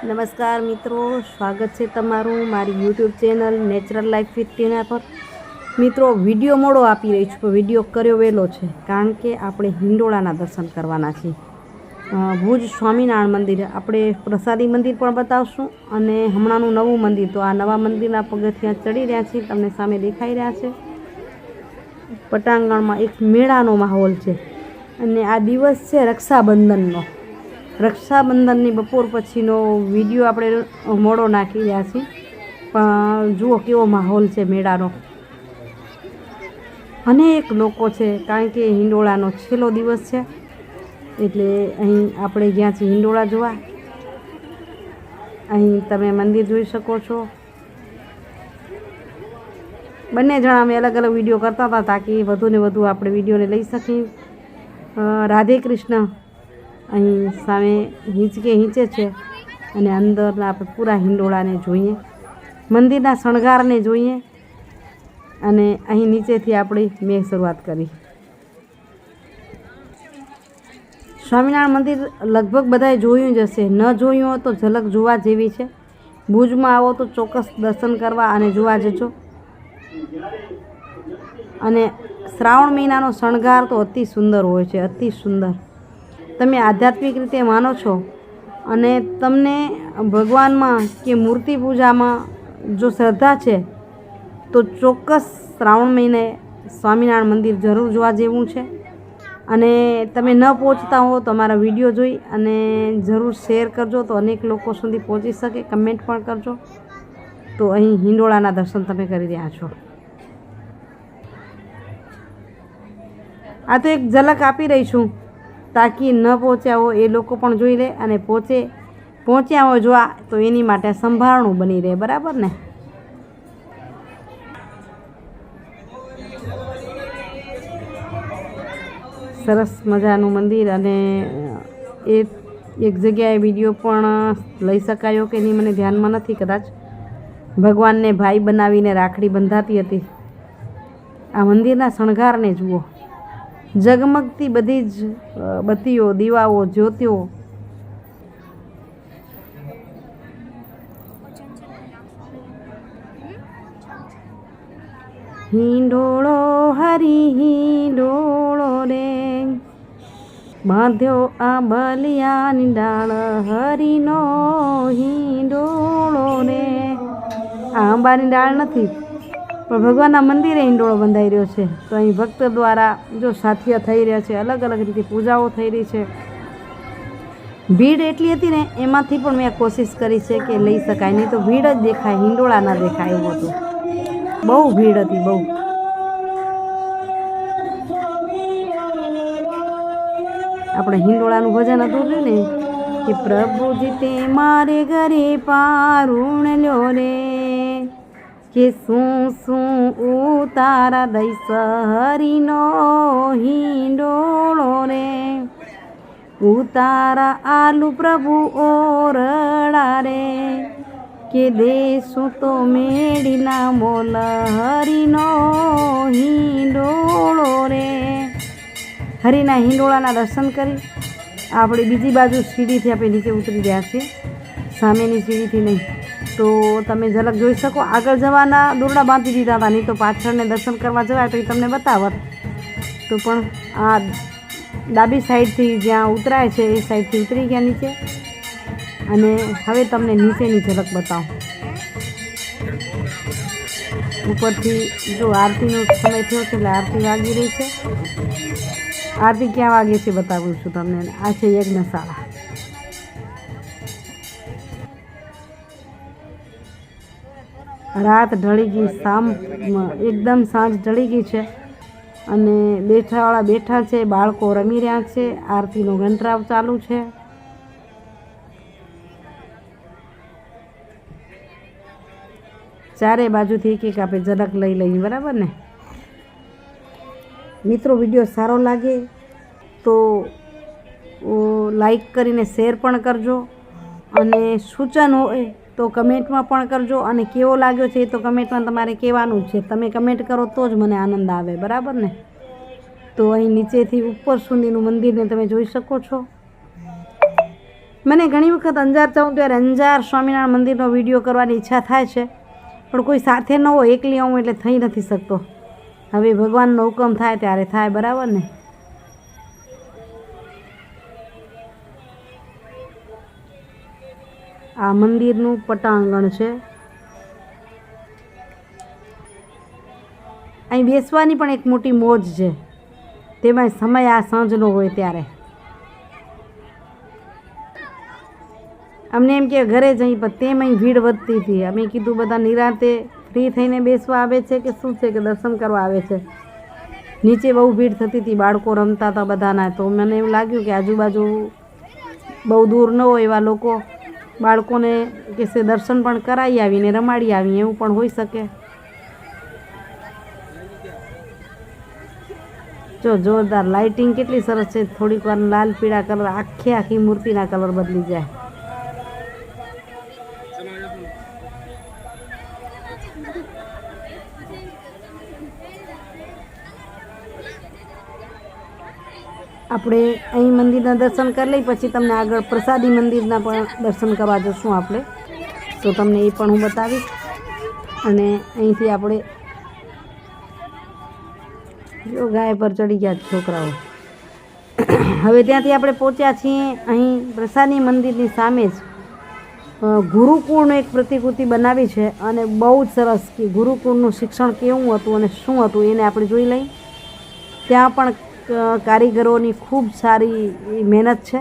નમસ્કાર મિત્રો, સ્વાગત છે તમારું મારી યુટ્યુબ ચેનલ નેચરલ લાઈફ તેના પર. મિત્રો, વીડિયો મોડો આપી રહી છું વીડિયો કર્યો વહેલો છે, કારણ કે આપણે હિંડોળાના દર્શન કરવાના છીએ. ભુજ સ્વામિનારાયણ મંદિર આપણે પ્રસાદી મંદિર પણ બતાવશું અને હમણાંનું નવું મંદિર, તો આ નવા મંદિરના પગથિયાં ચડી રહ્યા છીએ, તમને સામે દેખાઈ રહ્યા છે. પટાંગણમાં એક મેળાનો માહોલ છે અને આ દિવસ છે રક્ષાબંધનનો. રક્ષાબંધનની બપોર પછીનો વીડિયો આપણે મોડો નાખી રહ્યા છીએ. પણ જુઓ કેવો માહોલ છે મેળાનો. અનેક લોકો છે, કારણ કે હિંડોળાનો છેલ્લો દિવસ છે. એટલે અહીં આપણે ગયા છીએ હિંડોળા જોવા. અહીં તમે મંદિર જોઈ શકો છો. બંને જણા અમે અલગ અલગ વીડિયો કરતા હતા, તાકી વધુને વધુ આપણે વિડીયોને લઈ શકીએ. રાધે કૃષ્ણ. અહીં સામે હિંચકે હિંચે છે અને અંદરના આપણે પૂરા હિંડોળાને જોઈએ, મંદિરના શણગારને જોઈએ અને અહીં નીચેથી આપણી મેં શરૂઆત કરી. સ્વામિનારાયણ મંદિર લગભગ બધાએ જોયું જ હશે. ન જોયું હોય તો ઝલક જોવા જેવી છે. ભુજમાં આવો તો ચોક્કસ દર્શન કરવા અને જોવા જજો. અને શ્રાવણ મહિનાનો શણગાર તો અતિ સુંદર હોય છે, અતિ સુંદર. તમે આધ્યાત્મિક રીતે માનો છો? અને તમને ભગવાનમાં કે મૂર્તિ પૂજામાં જો શ્રદ્ધા છે, તો ચોક્કસ શ્રાવણ મહિને સ્વામિનારાયણ મંદિર જરૂર જોવા જેવું છે. અને તમે ન પહોંચતા હો તો અમારા વીડિયો જોઈ અને જરૂર શેર કરજો તો અનેક લોકો સુધી પહોંચી શકે. કમેન્ટ પણ કરજો. તો અહીં હિંડોળાના દર્શન તમે કરી રહ્યા છો. આ તો એક ઝલક આપી રહી છું. તાકી ન પહોંચ્યા હોય એ લોકો પણ જોઈ લે અને પહોંચે પહોંચ્યા હોય જોવા, તો એની માટે સંભાળણું બની રહે, બરાબર ને? સરસ મજાનું મંદિર અને, એ એક જગ્યાએ વીડિયો પણ લઈ શકાયો કે નહીં મને ધ્યાનમાં નથી કદાચ. ભગવાનને ભાઈ બનાવીને રાખડી બંધાતી હતી. આ મંદિરના શણગારને જુઓ. ઝગમગતી બધી જ બત્તીઓ, દીવાઓ, જ્યોતિઓ. હિંડોળો, હરી હિંડોળો રે. બાંધ્યો આ બલિયાની ડાળ, હરીનો હિંડોળો રે. આ આંબાની ડાળ નથી. પણ ભગવાનના મંદિરે હિંડોળો બંધાઈ રહ્યો છે. તો અહીં ભક્ત દ્વારા જો સાથિયા થઈ રહ્યા છે, અલગ અલગ રીતે પૂજાઓ થઈ રહી છે. ભીડ એટલી હતી ને, એમાંથી પણ મેં કોશિશ કરી છે કે લઈ શકાય. નહીં તો ભીડ જ દેખાય, હિંડોળા ના દેખાય એવું હતું. બહુ ભીડ હતી, બહુ. આપણે હિંડોળાનું ભજન હતું રહ્યું ને, કે પ્રભુજી તે મારે ઘરે પારુણ લ્યો રે. કે શું શું ઉતારા દઈશ હરીનો હિંડોળો રે? ઉતારા આલુ પ્રભુ ઓરડા રે? કે દેશું તો મેળીના મોલ હરીનો હિંડોળો રે? હરિના હિંડોળાના દર્શન કરી આપણે બીજી બાજુ સીડીથી આપણે નીચે ઉતરી રહ્યા છીએ. સામેની સીડીથી નહીં. તો તમે ઝલક જોઈ શકો. આગળ જવાના, દોરડા બાંધી દીધા હતા, નહીં તો પાછળને દર્શન કરવા જવાય તો એ તમને બતાવત. તો પણ આ ડાબી સાઈડથી જ્યાં ઉતરાય છે, એ સાઈડથી ઉતરી ગયા નીચે. અને હવે તમને નીચેની ઝલક બતાવું. ઉપરથી જો આરતીનો સમય થયો છે, એટલે આરતી વાગી રહી છે. આરતી ક્યાં વાગે છે બતાવું છું તમને. આ છે યજ્ઞશાળા. રાત ઢળી ગઈ, સામ, એકદમ સાંજ ઢળી ગઈ છે. અને બેઠાવાળા બેઠા છે, બાળકો રમી રહ્યા છે, આરતીનો ઘંટરાવ ચાલુ છે. ચારે બાજુથી એક એક આપણે ઝલક લઈ લઈએ બરાબર ને? મિત્રો, વીડિયો સારો લાગે તો લાઈક કરીને શેર પણ કરજો. અને સૂચન હોય તો કમેન્ટમાં પણ કરજો અને કેવો લાગ્યો છે એ તો કમેન્ટમાં તમારે કહેવાનું છે. તમે કમેન્ટ કરો તો જ મને આનંદ આવે, બરાબર ને? તો અહીં નીચેથી ઉપર સુધીનું મંદિરને તમે જોઈ શકો છો. મને ઘણી વખત અંજાર જાઉં ત્યારે અંજાર સ્વામિનારાયણ મંદિરનો વીડિયો કરવાની ઈચ્છા થાય છે, પણ કોઈ સાથે ન હોય, એકલી આવું એટલે થઈ નથી શકતો. હવે ભગવાનનો હુકમ થાય ત્યારે થાય, બરાબર ને? આ મંદિરનું પટાંગણ છે. અહીં બેસવાની પણ એક મોટી મોજ છે. તેમાં સમય આ સાંજનો હોય ત્યારે. અમને એમ કે ઘરે જઈ પણ તેમ અહીં ભીડ વધતી હતી. અમે કીધું, બધા નિરાતે ફ્રી થઈને બેસવા આવે છે કે શું છે કે દર્શન કરવા આવે છે? નીચે બહુ ભીડ થતી હતી, બાળકો રમતા હતા બધાના. તો મને એવું લાગ્યું કે આજુબાજુ બહુ દૂર ન હોય એવા લોકો. બાળકોને કહેશે દર્શન પણ કરાવી આવીને, રમાડી આવી એવું પણ હોઈ શકે. જો જોરદાર લાઇટિંગ કેટલી સરસ છે. થોડીક વાર લાલ પીળા કલર આખી આખી મૂર્તિના કલર બદલી જાય. આપણે અહીં મંદિરના દર્શન કરી લઈ, પછી તમને આગળ પ્રસાદી મંદિરના પણ દર્શન કરવા જશું આપણે. તો તમને એ પણ હું બતાવીશ. અને અહીંથી આપણે જો ગાય પર ચડી ગયા છોકરાઓ. હવે ત્યાંથી આપણે પહોંચ્યા છીએ અહીં પ્રસાદી મંદિરની સામે જ. ગુરુકુળનું એક પ્રતિકૃતિ બનાવી છે અને બહુ જ સરસ કે ગુરુકુળનું શિક્ષણ કેવું હતું અને શું હતું એને આપણે જોઈ લઈ ત્યાં પણ કારીગરોની ખૂબ સારી મહેનત છે.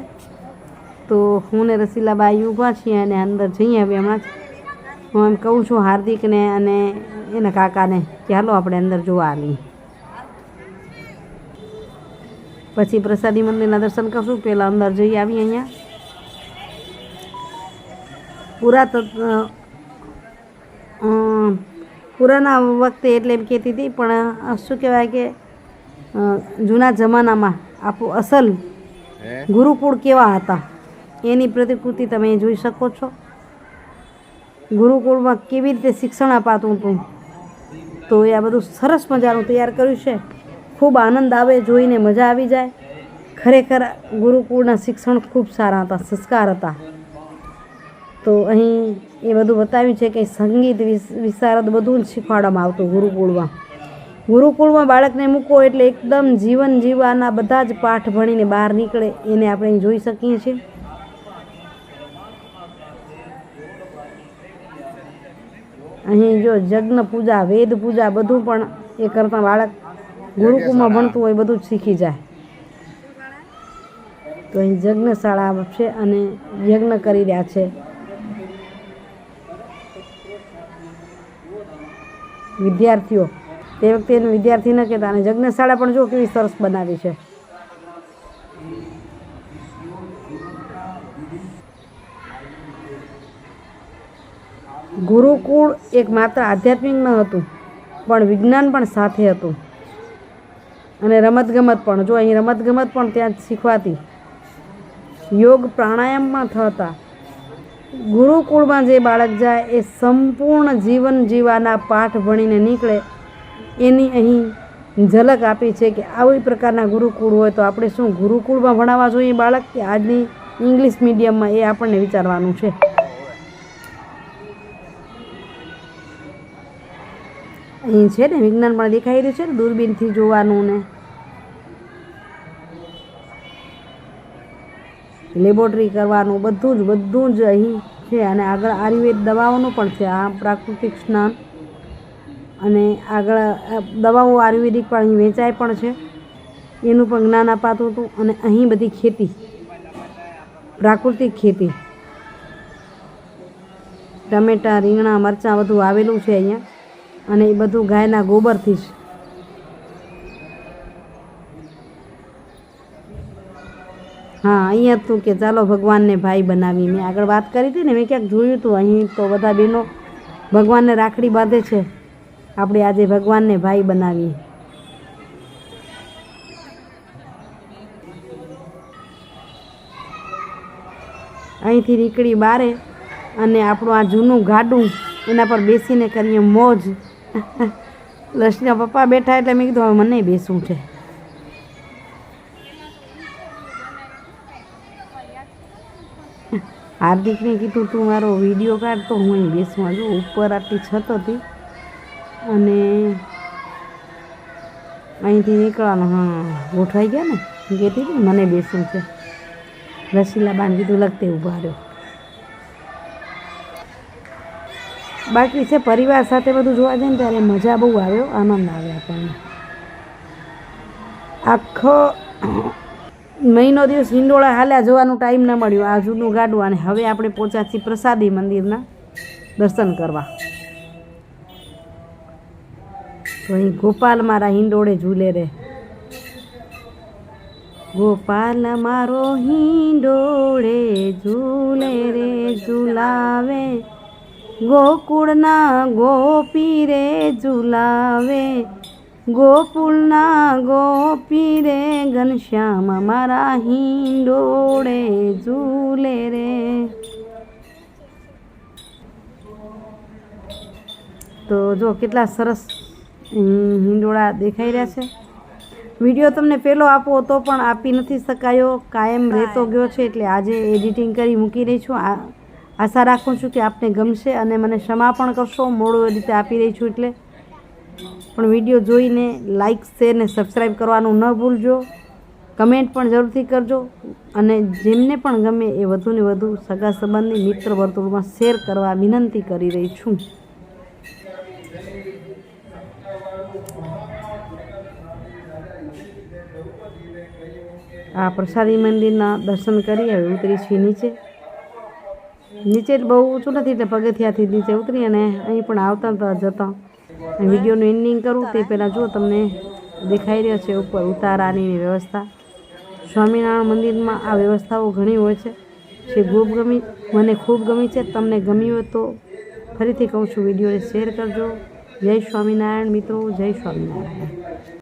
તો હું ને રસીલાબાઈ ઊભા છીએ અને અંદર જઈએ હવે હમણાં હું એમ કહું છું હાર્દિકને અને એના કાકાને કે હાલો આપણે અંદર જોવા આવીએ. પછી પ્રસાદી મંદિરના દર્શન કરશું. પહેલાં અંદર જઈ આવીએ અહીંયા. પુરાતત્વ પુરાના વખતે એટલે એમ કહેતી હતી, પણ શું કહેવાય કે જૂના જમાનામાં આપણું અસલ ગુરુકુળ કેવા હતા? એની પ્રતિકૃતિ તમે જોઈ શકો છો. ગુરુકુળમાં કેવી રીતે શિક્ષણ અપાતું હતું? તો એ આ બધું સરસ મજાનું તૈયાર કર્યું છે. ખૂબ આનંદ આવે જોઈને મજા આવી જાય. ખરેખર ગુરુકુળના શિક્ષણ ખૂબ સારા હતા સંસ્કાર હતા. તો અહીં એ બધું બતાવ્યું છે કે સંગીત વિશારદ બધું જ શીખવાડવામાં આવતું ગુરુકુળમાં. ગુરુકુળમાં બાળકને મૂકો એટલે એકદમ જીવન જીવવાના બધા જ પાઠ ભણીને બહાર નીકળે, એને આપણે જોઈ શકીએ છીએ. અહીં જો જગ્ન પૂજા, વેદ પૂજા બધું પણ એ કરતાં બાળક ગુરુકુળમાં ભણતું હોય બધું જ શીખી જાય. તો અહીં યજ્ઞશાળા છે અને યજ્ઞ કરી રહ્યા છે. વિદ્યાર્થીઓ તે વખતે એને વિદ્યાર્થી ન કહેતા, અને જગ્નશાળા પણ જો કેવી સરસ બનાવી છે. ગુરુકુળ એક માત્ર આધ્યાત્મિક ન હતું, પણ વિજ્ઞાન પણ સાથે હતું. અને રમતગમત પણ, જો અહીં રમતગમત પણ ત્યાં શીખવાતી. યોગ પ્રાણાયામ પણ થતા ગુરુકુળમાં જે બાળક જાય, એ સંપૂર્ણ જીવન જીવાના પાઠ ભણીને નીકળે એની અહીં ઝલક આપી છે કે આવી પ્રકારના ગુરુકુળ હોય તો આપણે શું ગુરુકુળમાં ભણાવવા જોઈએ બાળક? કે આજની ઇંગ્લિશ મીડિયમમાં એ આપણને વિચારવાનું છે. અહીં છે ને વિજ્ઞાન પણ દેખાઈ રહ્યું છે ને, દૂરબીનથી જોવાનું ને. લેબોરેટરી કરવાનું, બધું જ બધું જ અહીં છે અને આગળ આયુર્વેદ દવાઓનું પણ છે. આ પ્રાકૃતિક સ્નાન અને આગળ દવાઓ આયુર્વેદિક પણ અહીં વેચાય પણ છે. એનું પણ જ્ઞાન અપાતું હતું અને અહીં બધી ખેતી, પ્રાકૃતિક ખેતી. ટમેટાં, રીંગણા, મરચાં બધું આવેલું છે અહીંયા અને એ બધું ગાયના ગોબરથી જ. હા, અહીંયા હતું કે ચાલો ભગવાનને ભાઈ બનાવી મેં આગળ વાત કરી હતી ને, મેં ક્યાંક જોયું હતું અહીં તો બધા બહેનો ભગવાનને રાખડી બાંધે છે. આપણે આજે ભગવાનને ભાઈ બનાવીએ. અહીંથી નીકળી બારે અને આપણું આ જૂનું ગાડું એના પર બેસીને કરીએ મોજ. લક્ષ્મીના પપ્પા બેઠા એટલે મેં કીધું, હવે મને બેસવું છે. હાર્દિકને કીધું, તું મારો વીડિયો કાઢ તો હું બેસવા જો ઉપર આટલી છત હતી. અને અહીંથી નીકળવાનું, હા, ગોઠવાઈ ગયા ને કહેતી હતી મને બેસવું છે. રસીલા બાન કીધું લગતે ઊભા રહ્યો. બાકી છે, પરિવાર સાથે બધું જોવા જાય ને ત્યારે મજા બહુ આવ્યો, આનંદ આવ્યો આપણને. આખો મહિનો દિવસ હિંડોળા હાલ્યા જોવાનું ટાઈમ ન મળ્યો, આ જૂનું ગાડું, અને હવે આપણે પહોંચ્યા છીએ પ્રસાદી મંદિરના દર્શન કરવા. અહીં ગોપાલ મારા હિંડોળે ઝૂલે રે. ગોપાલ મારો હિંડોળે ઝૂલે રે, ઝૂલાવે. ગોકુળના ગોપી રે, ઝૂલાવે. ગોકુળના ગોપી રે, ઘનશ્યામ મારા હિંડોળે ઝૂલે રે. તો જો કેટલા સરસ હિંડોળા દેખાઈ રહ્યા છે. વીડિયો તમને પહેલો આપો તો પણ આપી નથી શકાયો. કાયમ રહેતો ગયો છે એટલે આજે એડિટિંગ કરી મૂકી રહી છું. આ આશા રાખું છું કે આપને ગમશે અને મને ક્ષમા પણ કરશો. મોડો રીતે આપી રહી છું એટલે. પણ વીડિયો જોઈને લાઇક શેર ને સબસ્ક્રાઈબ કરવાનું ન ભૂલજો. કમેન્ટ પણ જરૂરથી કરજો. અને જેમને પણ ગમે એ વધુને વધુ સગા સંબંધી મિત્ર વર્તુળમાં શેર કરવા વિનંતી કરી રહી છું. આ પ્રસાદી મંદિરના દર્શન કરી હવે ઉતરી છીએ નીચે. નીચે બહુ ઊંચું નથી એટલે પગથિયાથી નીચે ઉતરી અને અહીં પણ આવતા હતા જતા. વિડીયોનું એન્ડિંગ કરું તે પહેલાં જો તમને દેખાઈ રહ્યો છે ઉપર ઉતારાની વ્યવસ્થા. સ્વામિનારાયણ મંદિરમાં આ વ્યવસ્થાઓ ઘણી હોય છે. જે ખૂબ ગમી, મને ખૂબ ગમી છે. તમને ગમી હોય તો ફરીથી કહું છું, વિડીયોને શેર કરજો. જય સ્વામિનારાયણ મિત્રો, જય સ્વામિનારાયણ.